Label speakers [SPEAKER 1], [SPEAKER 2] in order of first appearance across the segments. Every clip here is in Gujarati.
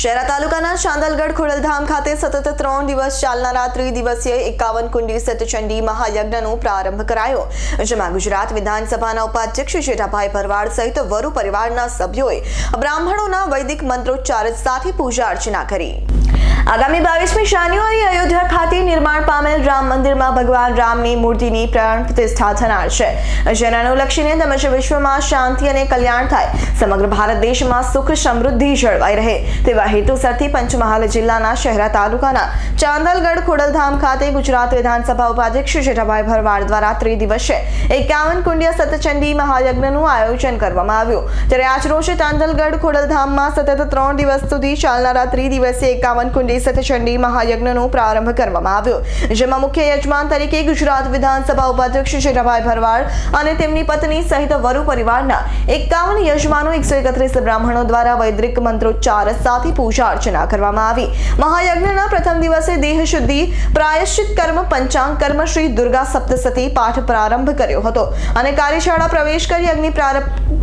[SPEAKER 1] શહેરા તાલુકાના ચાંદલગઢ ખોડલધામ ખાતે સતત ત્રણ દિવસ ચાલનારા ત્રિદિવસીય એકાવન કુંડી સતચંડી મહાયજ્ઞનો પ્રારંભ કરાયો. જેમાં ગુજરાત વિધાનસભાના ઉપાધ્યક્ષ જેઠાભાઈ ભરવાડ સહિત વરુ પરિવારના સભ્યોએ બ્રાહ્મણોના વૈદિક મંત્રોચ્ચાર સાથે પૂજા અર્ચના કરી. આગામી બાવીસમી જાન્યુઆરી અયોધ્યા ખાતે નિર્માણ પામેલ રામ મંદિરમાં ભગવાન રામની મૂર્તિની પ્રાણ પ્રતિષ્ઠા થનાર છે. જેને અનુલક્ષીને તેમજ વિશ્વમાં શાંતિ અને કલ્યાણ થાય. સમગ્ર ભારત દેશમાં સુખ સમૃદ્ધિ જળવાઈ રહે. તેવા હેતુસરથી પંચમહાલ જિલ્લાના શહેરા તાલુકાના ચાંદલગઢ ખોડલધામ ખાતે ગુજરાત વિધાનસભા ઉપાધ્યક્ષ જેઠાભાઈ ભરવાડ દ્વારા ત્રિદિવસીય એકાવન કુંડિયા સતચંડી મહાયજ્ઞનું આયોજન કરવામાં આવ્યું. ત્યારે આજરોજ ચાંદલગઢ ખોડલધામમાં સતત ત્રણ દિવસ સુધી ચાલનારા ત્રિદિવસીય એકાવન કુંડી સતચંડી મહાયજ્ઞનો પ્રારંભ કરવામાં આવ્યો, જેમાં મુખ્ય યજમાન તરીકે ગુજરાત વિધાનસભા ઉપાધ્યક્ષ જેઠાભાઈ ભરવાડ અને તેમની પત્ની સહિત વરુ પરિવારના એકાવન યજમાનો એકસો એકત્રીસ બ્રાહ્મણો દ્વારા વૈદિક મંત્રોચ્ચાર સાથે પૂજા અર્ચના કરવામાં આવી. મહાયજ્ઞના પ્રથમ દિવસે દેહ શુદ્ધિ, પ્રાયશ્ચિત કર્મ, પંચાંગ કર્મ શ્રી દુર્ગા સપ્તસતી પાઠ પ્રારંભ કર્યો હતો અને કાર્યશાળા પ્રવેશ કરી અગ્નિ પ્રારંભ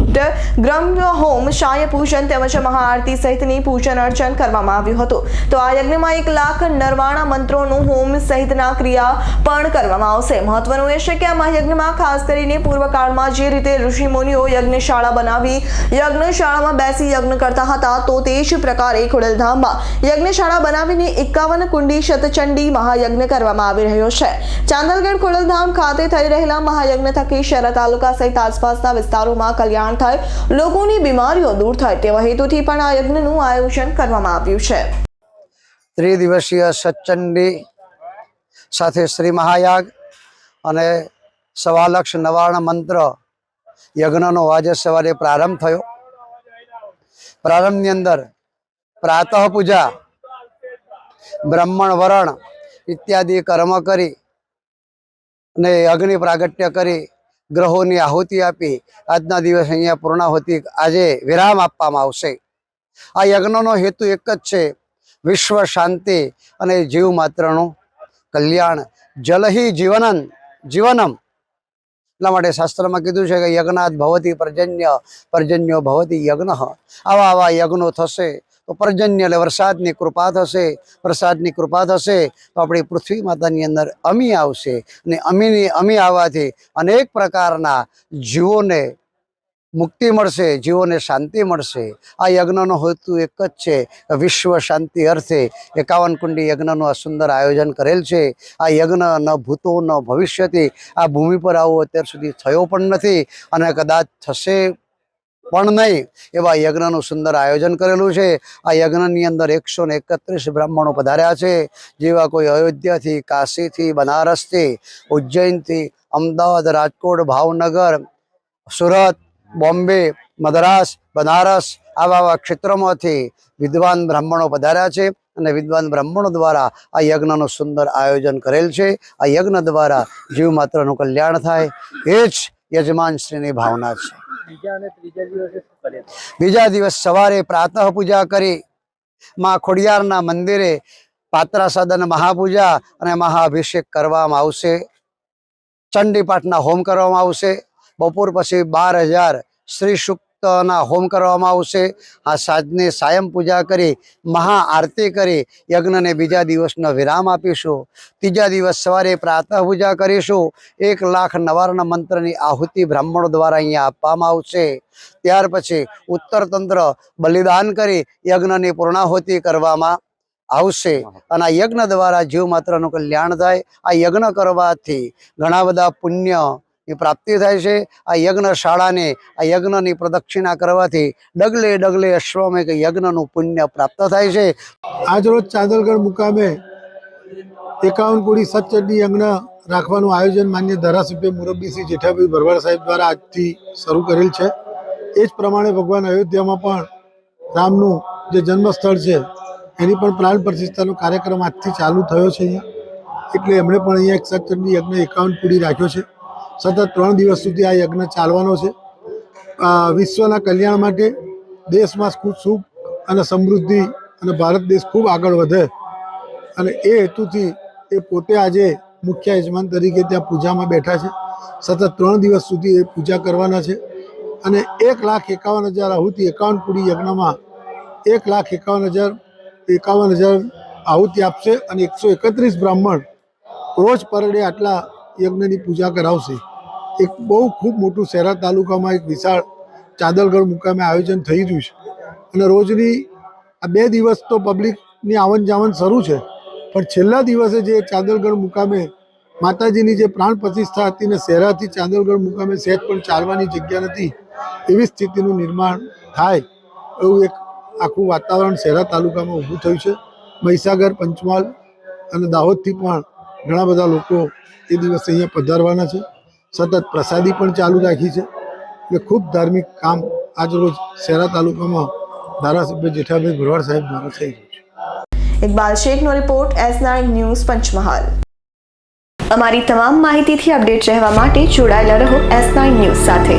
[SPEAKER 1] ગ્રમ હોમ શાય પૂજન તેમજ મહાઆરતી સહિતની પૂજન અર્ચન કરવામાં આવ્યું હતું. તો આ યજ્ઞમાં એક લાખ નરવાણા મંત્રોનું હોમ સહિતના ક્રિયા પણ કરવામાં આવશે. મહત્વનું એ છે કે આ મહાયજ્ઞમાં ખાસ કરીને પૂર્વકાળમાં જે રીતે ઋષિ મુનિઓ યજ્ઞશાળા બનાવી, યજ્ઞશાળામાં બેસી યજ્ઞ કરતા હતા, તો તે જ પ્રકારે ખોડલધામમાં યજ્ઞશાળા બનાવીને એકાવન કુંડી શતચંડી મહાયજ્ઞ કરવામાં આવી રહ્યો છે. ચાંદલગઢ ખોડલધામ ખાતે થઈ રહેલા મહાયજ્ઞ થકી શહેરા તાલુકા સહિત આસપાસના વિસ્તારોમાં કલ્યાણ થાય, લોકોની બીમારીઓ દૂર થાય તેવા હેતુથી પણ આ યજ્ઞનું આયોજન કરવામાં આવ્યું છે.
[SPEAKER 2] ત્રિદિવસીય સચંડી સાથે શ્રી મહાયાગ અને સવાલક્ષ નવાર્ણ મંત્ર યજ્ઞનો આજે સવારે પ્રારંભ થયો. પ્રારંભની અંદર પ્રાતઃ પૂજા, બ્રાહ્મણ વરણ ઇત્યાદિ કર્મ કરી અને અગ્નિ પ્રાગટ્ય કરી ગ્રહોની આહુતિ આપી આજના દિવસે અહીંયા પૂર્ણાહુતિ આજે વિરામ આપવામાં આવશે. આ યજ્ઞનો હેતુ એક જ છે, વિશ્વ શાંતિ અને જીવ માત્રનું કલ્યાણ. જલહી જીવનન, જીવનમ. એટલા માટે શાસ્ત્રમાં કીધું છે કે યજ્ઞાત ભવતી પર્જન્ય, પર્જન્યો ભવતી યજ્ઞ. આવા આવા યજ્ઞો થશે. તો પર્જન્ય એટલે વરસાદની કૃપા થશે, વરસાદની કૃપા થશે, તો આપણી પૃથ્વી માતાની અંદર અમી આવશે અને અમીની, અમી આવવાથી અનેક પ્રકારના જીવોને મુક્તિ મળશે, જીવોને શાંતિ મળશે. આ યજ્ઞનો હેતુ એક જ છે, વિશ્વ શાંતિ અર્થે એકાવન કુંડી યજ્ઞનું આ સુંદર આયોજન કરેલ છે. આ યજ્ઞ ન ભૂતો, ન ભવિષ્યથી આ ભૂમિ પર આવો અત્યાર સુધી થયો પણ નથી અને કદાચ થશે પણ નહીં, એવા યજ્ઞનું સુંદર આયોજન કરેલું છે. આ યજ્ઞની અંદર એકસો ને એકત્રીસ બ્રાહ્મણો પધાર્યા છે. જેવા કોઈ અયોધ્યાથી, કાશીથી, બનારસથી, ઉજ્જૈનથી, અમદાવાદ, રાજકોટ, ભાવનગર, સુરત, બોમ્બે, મદ્રાસ, બનારસ આવા આવા ક્ષેત્રોમાંથી વિદ્વાન બ્રાહ્મણો પધાર્યા છે અને વિદ્વાન બ્રાહ્મણો દ્વારા આ યજ્ઞનું સુંદર આયોજન કરેલ છે. આ યજ્ઞ દ્વારા જીવ માત્રનું કલ્યાણ થાય. એ જ યજમાનશ્રીની ભાવના છે.
[SPEAKER 3] બીજા દિવસે
[SPEAKER 2] સવારે પ્રાતઃ પૂજા કરી, માં ખોડિયારના મંદિરે પાત્રા સદન મહાપૂજા અને મહાઅભિષેક કરવામાં આવશે. ચંડી પાઠના હોમ કરવામાં આવશે. બપોર પછી બાર હજાર શ્રી સુક્તના હોમ કરવામાં આવશે. આ સાંજની સાયમ પૂજા કરી, મહા આરતી કરી, યજ્ઞને બીજા દિવસનો વિરામ આપીશું. ત્રીજા દિવસ સવારે પ્રાતઃ પૂજા કરીશું. એક લાખ નવાર્ણ મંત્રની આહુતિ બ્રાહ્મણો દ્વારા અહીંયા આપવામાં આવશે. ત્યાર પછી ઉત્તર તંત્ર બલિદાન કરી યજ્ઞની પૂર્ણાહુતિ કરવામાં આવશે. અને આ યજ્ઞ દ્વારા જીવ માત્રનું કલ્યાણ થાય. આ યજ્ઞ કરવાથી ઘણા બધા પુણ્ય ની પ્રાપ્તિ થાય છે. આ યજ્ઞ શાળાને, આ યજ્ઞની પ્રદક્ષિણા કરવાથી ડગલે ડગલે અશ્વમેઘ યજ્ઞનું પુણ્ય પ્રાપ્ત થાય છે.
[SPEAKER 4] આજરોજ ચાંદલગઢ મુકામે એકાવન કોડી સચચંડી યજ્ઞ રાખવાનું આયોજન માન્ય ધારાસભ્ય મુરબ્બી શ્રી જેઠાભાઈ ભરવાડ સાહેબ દ્વારા આજથી શરૂ કરેલ છે. એ જ પ્રમાણે ભગવાન અયોધ્યામાં પણ રામનું જે જન્મસ્થળ છે, એની પણ પ્રાણ પ્રતિષ્ઠાનો કાર્યક્રમ આજથી ચાલુ થયો છે અહીંયા. એટલે એમણે પણ અહીંયા એક સચચંડી યજ્ઞ એકાવન કોડી રાખ્યો છે. સતત ત્રણ દિવસ સુધી આ યજ્ઞ ચાલવાનો છે. વિશ્વના કલ્યાણ માટે દેશમાં સુખ અને સમૃદ્ધિ અને ભારત દેશ ખૂબ આગળ વધે અને એ હેતુથી એ પોતે આજે મુખ્ય યજમાન તરીકે ત્યાં પૂજામાં બેઠા છે. સતત ત્રણ દિવસ સુધી એ પૂજા કરવાના છે અને એક લાખ એકાવન હજાર આહુતિ એકાવન કુડી યજ્ઞમાં એક લાખ એકાવન હજાર એકાવન હજાર આહુતિ આપશે અને એકસો એકત્રીસ બ્રાહ્મણ રોજ પર ડે આટલા યજ્ઞની પૂજા કરાવશે. એક બહુ ખૂબ મોટું શહેરા તાલુકામાં એક વિશાળ ચાદલગઢ મુકામે આયોજન થઈ રહ્યું છે. અને રોજની આ બે દિવસ તો પબ્લિકની આવન જાવન શરૂ છે. પણ છેલ્લા દિવસે જે ચાંદલગઢ મુકામે માતાજીની જે પ્રાણ પ્રતિષ્ઠા હતી ને શહેરાથી ચાંદલગઢ મુકામે સહેજ પણ ચાલવાની જગ્યા નથી, એવી સ્થિતિનું નિર્માણ થાય એવું એક આખું વાતાવરણ શહેરા તાલુકામાં ઊભું થયું છે. મહીસાગર, પંચમહાલ અને દાહોદથી પણ ઘણા બધા લોકો એ દિવસે અહીંયા પધારવાના છે. સતત પ્રસાદી પણ ચાલુ રાખી છે એટલે ખૂબ ધાર્મિક કામ આજરોજ શહેરા તાલુકામાં ધારાસભ્ય જેઠાભાઈ ભરવાડ સાહેબ દ્વારા થઈ રહ્યું છે.
[SPEAKER 1] Iqbal શેખનો report S nine news Panchmahal. અમારી તમામ માહિતીથી અપડેટ રહેવા માટે જોડાયેલા રહો એસ નાઇન ન્યૂઝ સાથે.